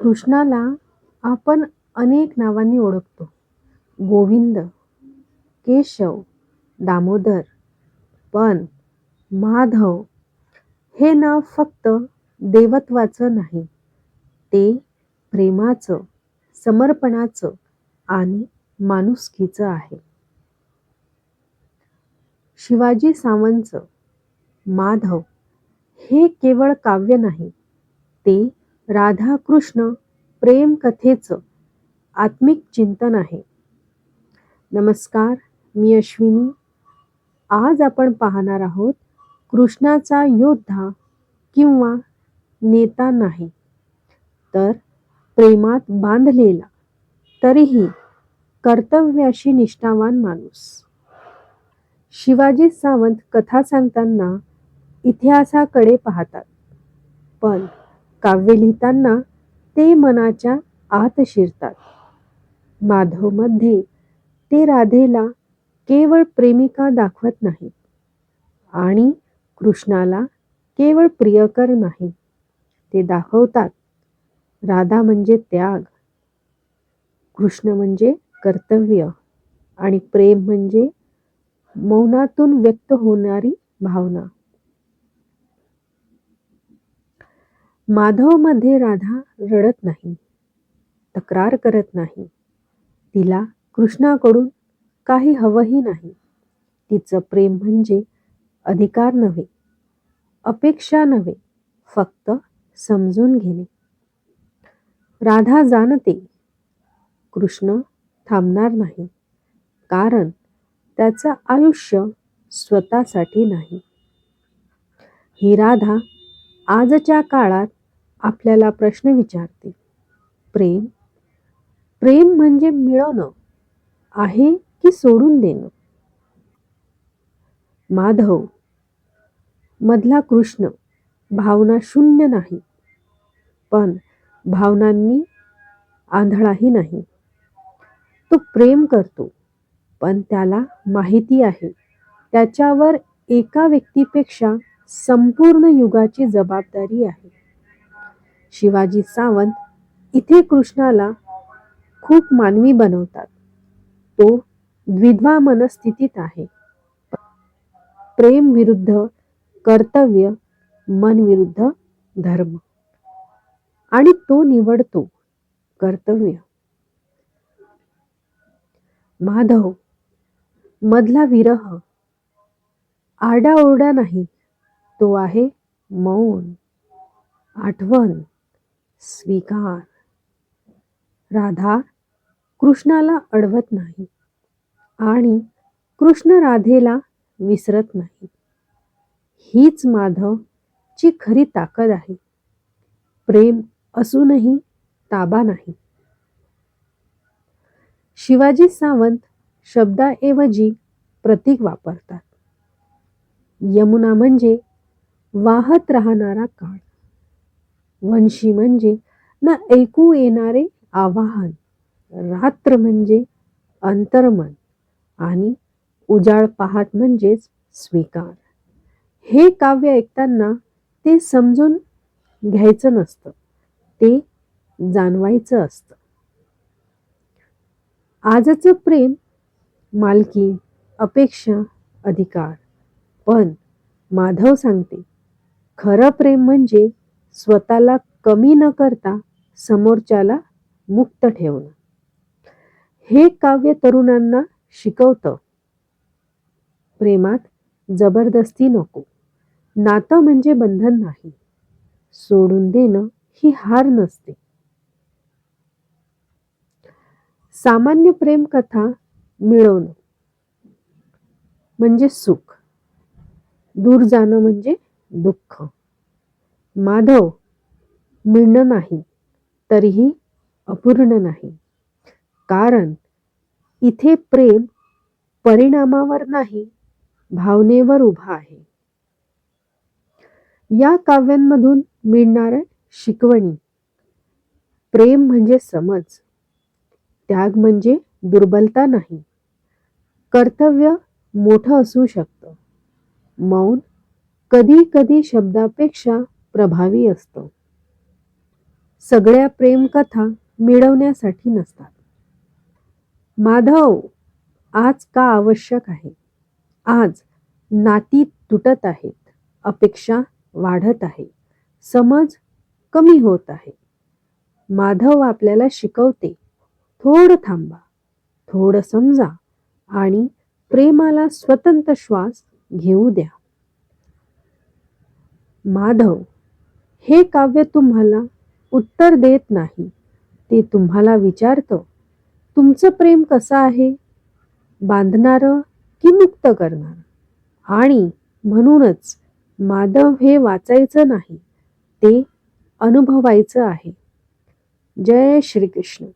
कृष्णाला आपण अनेक नावांनी ओळखतो. गोविंद, केशव, दामोदर. पण माधव हे नाव फक्त देवत्वाचं नाही. ते प्रेमाचं, समर्पणाचं आणि माणुसकीचं आहे. शिवाजी सावंतचं माधव हे केवळ काव्य नाही, ते राधा-कृष्ण प्रेमकथेचं आत्मिक चिंतन आहे. नमस्कार, मी अश्विनी. आज आपण पाहणार आहोत कृष्णाचा योद्धा किंवा नेता नाही, तर प्रेमात बांधलेला तरीही कर्तव्याशी निष्ठावान माणूस. शिवाजी सावंत कथा सांगताना इतिहासाकडे पाहतात, पण काव्य लिहिताना ते मनाच्या आत शिरतात. माधवमध्ये ते राधेला केवळ प्रेमिका दाखवत नाहीत आणि कृष्णाला केवळ प्रियकर नाही, ते दाखवतात राधा म्हणजे त्याग, कृष्ण म्हणजे कर्तव्य आणि प्रेम म्हणजे मौनातून व्यक्त होणारी भावना. माधवमध्ये राधा रडत नाही, तक्रार करत नाही. तिला कृष्णाकडून काही हवंही नाही. तिचं प्रेम म्हणजे अधिकार नव्हे, अपेक्षा नव्हे, फक्त समजून घेणे. राधा जाणते, कृष्ण थांबणार नाही, कारण त्याचं आयुष्य स्वतःसाठी नाही. ही राधा आजच्या काळात आपल्याला प्रश्न विचारते, प्रेम. प्रेम म्हणजे मिळवणं. आहे की सोडून देणं? माधव. मधला कृष्ण. भावना शून्य नाही, पण भावनांनी आंधळाही नाही. तो प्रेम करतो, पण त्याला माहिती आहे. त्याच्यावर एका व्यक्तीपेक्षा संपूर्ण युगाची जबाबदारी आहे. शिवाजी सावंत इथे कृष्णाला खूप मानवी बनवतात. तो द्विधा मनस्थितीत आहे. प्रेम विरुद्ध कर्तव्य, मन विरुद्ध धर्म. आणि तो निवडतो कर्तव्य. माधव मधला विरह आरडाओरडा नाही, तो आहे मौन, आठवण, स्वीकार. राधा कृष्णाला अडवत नाही आणि कृष्ण राधेला विसरत नाही. हीच माधव ची खरी ताकद आहे. प्रेम असूनही ताबा नाही. शिवाजी सावंत शब्दाऐवजी प्रतीक वापरतात. यमुना म्हणजे वाहत राहणारा काळ. वंशी म्हणजे न ऐकू येणारे आवाहन. रात्र म्हणजे अंतर्मन आणि उजाळ पहाट म्हणजेच स्वीकार. हे काव्य ऐकताना ते समजून घ्यायचं नसतं, ते जाणवायचं असतं. आजचं प्रेम मालकी, अपेक्षा, अधिकार. पण माधव सांगते, खरं प्रेम म्हणजे स्वतःला कमी न करता समोरच्याला मुक्त ठेवणं. हे काव्य तरुणांना शिकवतं, प्रेमात जबरदस्ती नको. नातं म्हणजे बंधन नाही. सोडून देणं ही हार नसते. सामान्य प्रेम कथा मिळवणं म्हणजे सुख, दूर जाणं म्हणजे दुःख. माधव मिळणं नाही, तरीही अपूर्ण नाही. कारण इथे प्रेम परिणामावर नाही, भावनेवर उभा आहे. या काव्यांमधून मिळणाऱ्या शिकवणी. प्रेम म्हणजे समज, त्याग म्हणजे दुर्बलता नाही. कर्तव्य मोठं असू शकतं. मौन कधी कधी शब्दापेक्षा प्रभावी असतं. सगळ्या प्रेमकथा मिळवण्यासाठी नसतात. माधव आज का आवश्यक आहे? आज नाती तुटत आहेत अपेक्षा वाढत आहे समज कमी होत आहे. माधव आपल्याला शिकवते थोडं थांबा थोडं समजा आणि प्रेमाला स्वतंत्र श्वास घेऊ द्या. माधव हे काव्य तुम्हाला उत्तर देत नाही. ते तुम्हाला विचारतं तुमचं प्रेम कसं आहे? बांधणारं की मुक्त करणार? आणि म्हणूनच माधव हे वाचायचं नाही ते अनुभवायचं आहे. जय श्रीकृष्ण.